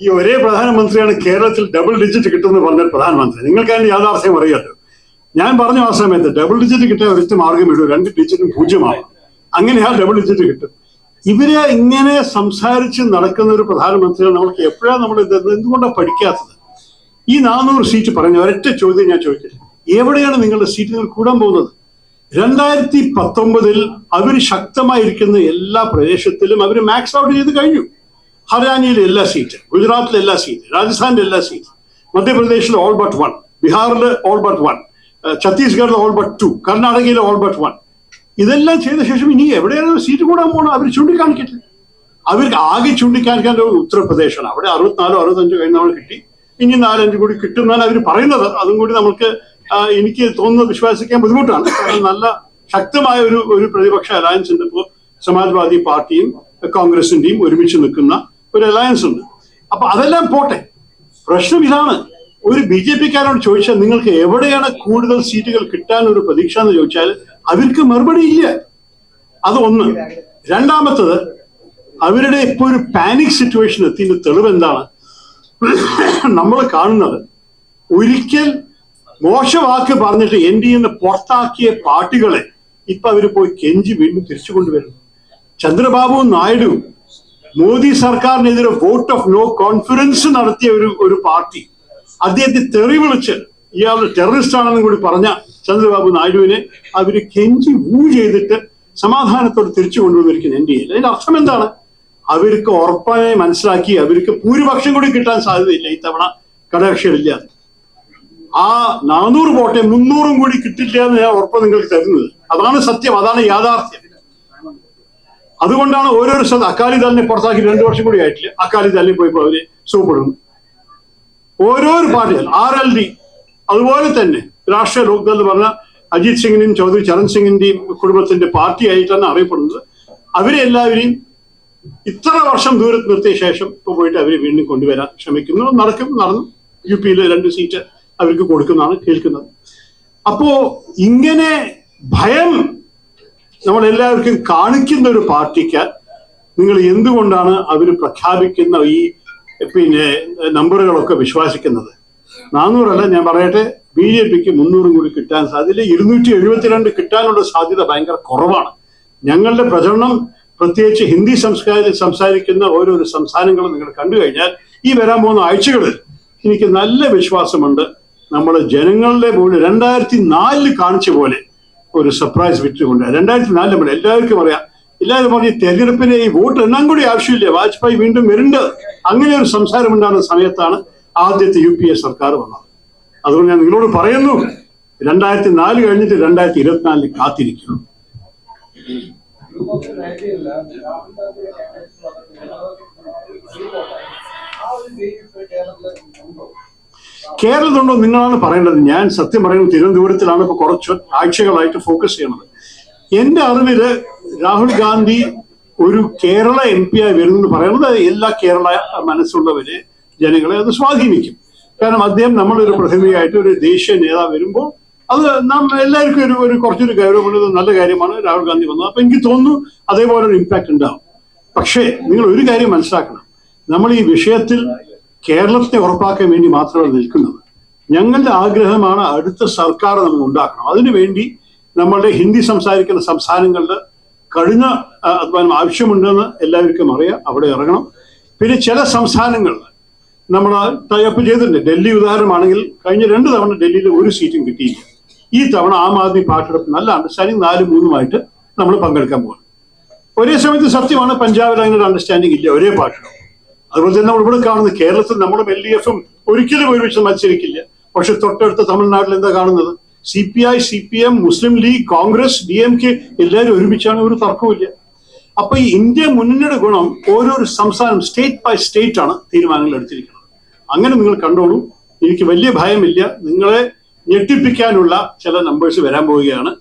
ഈ ഒരേ പ്രധാനമന്ത്രിയാണ് കേരളത്തിൽ ഡബിൾ ഡിജിറ്റ് കിട്ടുമെന്ന് പറഞ്ഞ പ്രധാനമന്ത്രി. നിങ്ങൾക്ക് അതിന്റെ യാഥാർത്ഥ്യം അറിയാലോ. ഞാൻ പറഞ്ഞു ആ സമയത്ത് ഡബിൾ ഡിജിറ്റ് കിട്ടിയ ഒരു മാർഗം ഇടൂ രണ്ട് ഡിജിറ്റും പൂജ്യമാണ് അങ്ങനെ ആ ഡബിൾ ഡിജിറ്റ് കിട്ടും. ഇവർ ഇങ്ങനെ സംസാരിച്ച് നടക്കുന്ന ഒരു പ്രധാനമന്ത്രിയാണ് നമ്മൾക്ക് എപ്പോഴാണ് നമ്മൾ ഇത് എന്തുകൊണ്ടാണ് പഠിക്കാത്തത്? ഈ നാനൂറ് സീറ്റ് പറഞ്ഞ ഒരൊറ്റ ചോദ്യം ഞാൻ ചോദിക്കട്ടെ. എവിടെയാണ് നിങ്ങളുടെ സീറ്റുകൾ കൂടാൻ പോകുന്നത്? രണ്ടായിരത്തി പത്തൊമ്പതിൽ അവർ ശക്തമായിരിക്കുന്ന എല്ലാ പ്രദേശത്തിലും അവർ മാക്സ് ഔട്ട് ചെയ്ത് കഴിഞ്ഞു. ഹരിയാനയിലെ എല്ലാ സീറ്റ് ഗുജറാത്തിലെ എല്ലാ സീറ്റ് രാജസ്ഥാനിലെ എല്ലാ സീറ്റ് മധ്യപ്രദേശിൽ ഓൾ ബട്ട് വൺ ബീഹാറിൽ ഓൾ ബട്ട് വൺ ഛത്തീസ്ഗഡിൽ ഓൾ ബട്ട് ടു കർണാടകയിൽ ഓൾ ബട്ട് വൺ ഇതെല്ലാം ചെയ്ത ശേഷം ഇനി എവിടെയാണ് സീറ്റ് കൂടാൻ പോകണം അവർ ചൂണ്ടിക്കാണിക്കട്ടെ അവർക്ക് ആകെ ചൂണ്ടിക്കാണിക്കാൻ ഉത്തർപ്രദേശാണ്. അവിടെ അറുപത്തിനാലോ അറുപത്തഞ്ചോ കഴിഞ്ഞ കിട്ടി. ഇനി നാലഞ്ച് കൂടി കിട്ടുമെന്നാണ് അവർ പറയുന്നത്. അതും കൂടി നമുക്ക് എനിക്ക് തോന്നുന്നത് വിശ്വസിക്കാൻ ബുദ്ധിമുട്ടാണ്. കാരണം നല്ല ശക്തമായ ഒരു ഒരു പ്രതിപക്ഷ അലയൻസ് ഉണ്ട്. ഇപ്പോൾ സമാജ്വാദി പാർട്ടിയും കോൺഗ്രസിന്റെയും ഒരുമിച്ച് നിൽക്കുന്ന ഒരു അലയൻസ് ഉണ്ട്. അപ്പൊ അതെല്ലാം പോട്ടെ. പ്രശ്നം ഇതാണ്. ഒരു ബി ജെ പിക്കാരോട് ചോദിച്ചാൽ നിങ്ങൾക്ക് എവിടെയാണ് കൂടുതൽ സീറ്റുകൾ കിട്ടാൻ ഒരു പ്രതീക്ഷ എന്ന് ചോദിച്ചാൽ അവർക്ക് മറുപടി ഇല്ല. അത് ഒന്ന്. രണ്ടാമത്തത് അവരുടെ ഇപ്പോൾ ഒരു പാനിക് സിറ്റുവേഷൻ എത്തിയതിന്റെ തെളിവ് എന്താണ്? നമ്മൾ കാണുന്നത് ഒരിക്കൽ മോശവാക്ക് പറഞ്ഞിട്ട് എൻ ഡി എന്ന് പുറത്താക്കിയ പാർട്ടികളെ ഇപ്പൊ അവർ പോയി കെഞ്ചി വീണ്ടും തിരിച്ചു കൊണ്ടുവരുന്നു. ചന്ദ്രബാബു നായിഡു മോദി സർക്കാരിനെതിരെ വോട്ട് ഓഫ് നോ കോൺഫിഡൻസ് നടത്തിയ ഒരു ഒരു പാർട്ടി. അദ്ദേഹത്തെ തെറി വിളിച്ച് ഇയാൾ ടെററിസ്റ്റ് ആണെന്നും കൂടി പറഞ്ഞ ചന്ദ്രബാബു നായിഡുവിനെ അവർ കെഞ്ചി വൂ ചെയ്തിട്ട് സമാധാനത്തോട് തിരിച്ചു കൊണ്ടുവന്നിരിക്കുന്ന എൻ ഡി എ. അതിന്റെ അർത്ഥം എന്താണ്? അവർക്ക് ഉറപ്പായി മനസ്സിലാക്കി അവർക്ക് ഭൂരിപക്ഷം കൂടി കിട്ടാൻ സാധ്യതയില്ല ഈ തവണ ഘടകക്ഷികളില്ല ആ നാനൂറ് പോട്ടെ മുന്നൂറും കൂടി കിട്ടില്ല എന്ന് ഞാൻ ഉറപ്പ് നിങ്ങൾക്ക് തരുന്നത്. അതാണ് സത്യം അതാണ് യാഥാർത്ഥ്യം. അതുകൊണ്ടാണ് ഓരോരോ സ്ഥലത്ത് അക്കാലിദാലിനെ പുറത്താക്കി രണ്ടു വർഷം കൂടി ആയിട്ടില്ല. അക്കാലിദാലിനെ പോയപ്പോൾ അവർ സൂപ്പെടുന്നു ഓരോരോ പാർട്ടികൾ ആർ എൽ ഡി അതുപോലെ തന്നെ രാഷ്ട്രീയ ലോക്ദൾ എന്ന് പറഞ്ഞ അജിത് സിംഗിന്റെയും ചൗധരി ചരൺ സിംഗിന്റെയും കുടുംബത്തിന്റെ പാർട്ടി ആയിട്ടാണ് അറിയപ്പെടുന്നത്. അവരെ എല്ലാവരെയും ഇത്ര വർഷം ദൂരത്ത് നിർത്തിയ ശേഷം ഇപ്പൊ പോയിട്ട് അവരെ വീണ്ടും കൊണ്ടുവരാൻ ശ്രമിക്കുന്നു. നടക്കും നടന്നു. യു പിയിൽ രണ്ട് സീറ്റ് അവർക്ക് കൊടുക്കുന്നതാണ് കേൾക്കുന്നത്. അപ്പോ ഇങ്ങനെ ഭയം നമ്മൾ എല്ലാവർക്കും കാണിക്കുന്ന ഒരു പാർട്ടിക്ക് നിങ്ങൾ എന്തുകൊണ്ടാണ് അവർ പ്രഖ്യാപിക്കുന്ന ഈ പിന്നെ നമ്പറുകളൊക്കെ വിശ്വാസിക്കുന്നത്? നാനൂറല്ല ഞാൻ പറയട്ടെ ബി ജെ പിക്ക് മുന്നൂറും കൂടി കിട്ടാൻ സാധ്യത ഇരുന്നൂറ്റി എഴുപത്തിരണ്ട് കിട്ടാനുള്ള സാധ്യത ഭയങ്കര കുറവാണ്. ഞങ്ങളുടെ പ്രചരണം പ്രത്യേകിച്ച് ഹിന്ദി സംസ്കാരം സംസാരിക്കുന്ന ഓരോരോ സംസ്ഥാനങ്ങളും നിങ്ങൾ കണ്ടു കഴിഞ്ഞാൽ ഈ വരാൻ പോകുന്ന ആഴ്ചകളിൽ എനിക്ക് നല്ല വിശ്വാസമുണ്ട്. നമ്മൾ ജനങ്ങളുടെ പോലെ രണ്ടായിരത്തി നാലിൽ കാണിച്ച പോലെ ഒരു സർപ്രൈസ് വിറ്റ് കൊണ്ട് രണ്ടായിരത്തി നാലിൽ നമ്മൾ എല്ലാവർക്കും അറിയാം. എല്ലാവരും പറഞ്ഞ് തെരഞ്ഞെടുപ്പിന് ഈ വോട്ട് എണ്ണം കൂടി ആവശ്യമില്ല? വാജ്പേയി വീണ്ടും വരുന്നുണ്ട്. അങ്ങനെ ഒരു സംസാരം ഉണ്ടാകുന്ന സമയത്താണ് ആദ്യത്തെ യു പി എ സർക്കാർ വന്നത്. അതുകൊണ്ട് ഞാൻ നിങ്ങളോട് പറയുന്നു രണ്ടായിരത്തി നാല് കഴിഞ്ഞിട്ട് രണ്ടായിരത്തി ഇരുപത്തിനാലിന് കാത്തിരിക്കുന്നു കേരളത്തിലുണ്ടോ നിങ്ങളാണ് പറയേണ്ടത്. ഞാൻ സത്യം പറയുന്നത് തിരുവനന്തപുരത്തിലാണ് ഇപ്പൊ കുറച്ച് ആഴ്ചകളായിട്ട് ഫോക്കസ് ചെയ്യണത് എന്റെ അറിവിൽ രാഹുൽ ഗാന്ധി ഒരു കേരള എം പി ആയി വരുന്നെന്ന് പറയുന്നത് എല്ലാ കേരള മനസ്സുള്ളവര് ജനങ്ങളെ അത് സ്വാധീനിക്കും. കാരണം അദ്ദേഹം നമ്മളൊരു പ്രതിനിധിയായിട്ട് ഒരു ദേശീയ നേതാവ് വരുമ്പോൾ അത് നാം എല്ലാവർക്കും ഒരു ഒരു കുറച്ചൊരു ഗൗരവമുള്ളത് നല്ല കാര്യമാണ് രാഹുൽ ഗാന്ധി വന്നത്. അപ്പൊ എനിക്ക് തോന്നുന്നു അതേപോലെ ഒരു ഇമ്പാക്ട് ഉണ്ടാവും. പക്ഷേ നിങ്ങൾ ഒരു കാര്യം മനസ്സിലാക്കണം. നമ്മൾ ഈ വിഷയത്തിൽ കേരളത്തെ ഉറപ്പാക്കാൻ വേണ്ടി മാത്രമാണ് നിൽക്കുന്നത്. ഞങ്ങളുടെ ആഗ്രഹമാണ് അടുത്ത സർക്കാർ നമ്മൾ ഉണ്ടാക്കണം. അതിനുവേണ്ടി നമ്മളുടെ ഹിന്ദി സംസാരിക്കുന്ന സംസ്ഥാനങ്ങളിൽ കഴിഞ്ഞ അധ്വാനം ആവശ്യമുണ്ടെന്ന് എല്ലാവർക്കും അറിയാം. അവിടെ ഇറങ്ങണം. പിന്നെ ചില സംസ്ഥാനങ്ങളിൽ നമ്മൾ ടൈപ്പ് ചെയ്തിട്ടുണ്ട്. ഡൽഹി ഉദാഹരണമാണെങ്കിൽ കഴിഞ്ഞ രണ്ട് തവണ ഡൽഹിയിൽ ഒരു സീറ്റും കിട്ടിയില്ല. ഈ തവണ ആം ആദ്മി പാർട്ടിയുടെ നല്ല അണ്ടർസ്റ്റാൻഡിങ് നാലും മൂന്നുമായിട്ട് നമ്മൾ പങ്കെടുക്കാൻ പോകുന്നു ഒരേ സമയത്ത് സത്യമാണ് പഞ്ചാബിൽ അങ്ങനെ ഒരു അണ്ടർസ്റ്റാൻഡിങ് ഇല്ല. ഒരേ പാർട്ടിയുടെ. അതുപോലെ തന്നെ ഇവിടെ കാണുന്നത് കേരളത്തിൽ നമ്മുടെ എൽ ഡി എഫും ഒരിക്കലും ഒരുമിച്ച് മത്സരിക്കില്ല. പക്ഷെ തൊട്ടടുത്ത തമിഴ്നാട്ടിൽ എന്താ കാണുന്നത്? C P I C P M Muslim League Congress D M K എല്ലാവരും ഒരുമിച്ചാണ് ഒരു തർക്കമില്ല അപ്പൊ ഈ ഇന്ത്യ മുന്നണിയുടെ ഗുണം ഓരോ സംസ്ഥാനം സ്റ്റേറ്റ് ബൈ സ്റ്റേറ്റ് ആണ് തീരുമാനങ്ങൾ എടുത്തിരിക്കുന്നത്. അങ്ങനെ നിങ്ങൾ കണ്ടോളൂ. എനിക്ക് വലിയ ഭയമില്ല. നിങ്ങളെ ഞെട്ടിപ്പിക്കാനുള്ള ചില നമ്പേഴ്സ് വരാൻ പോവുകയാണ്.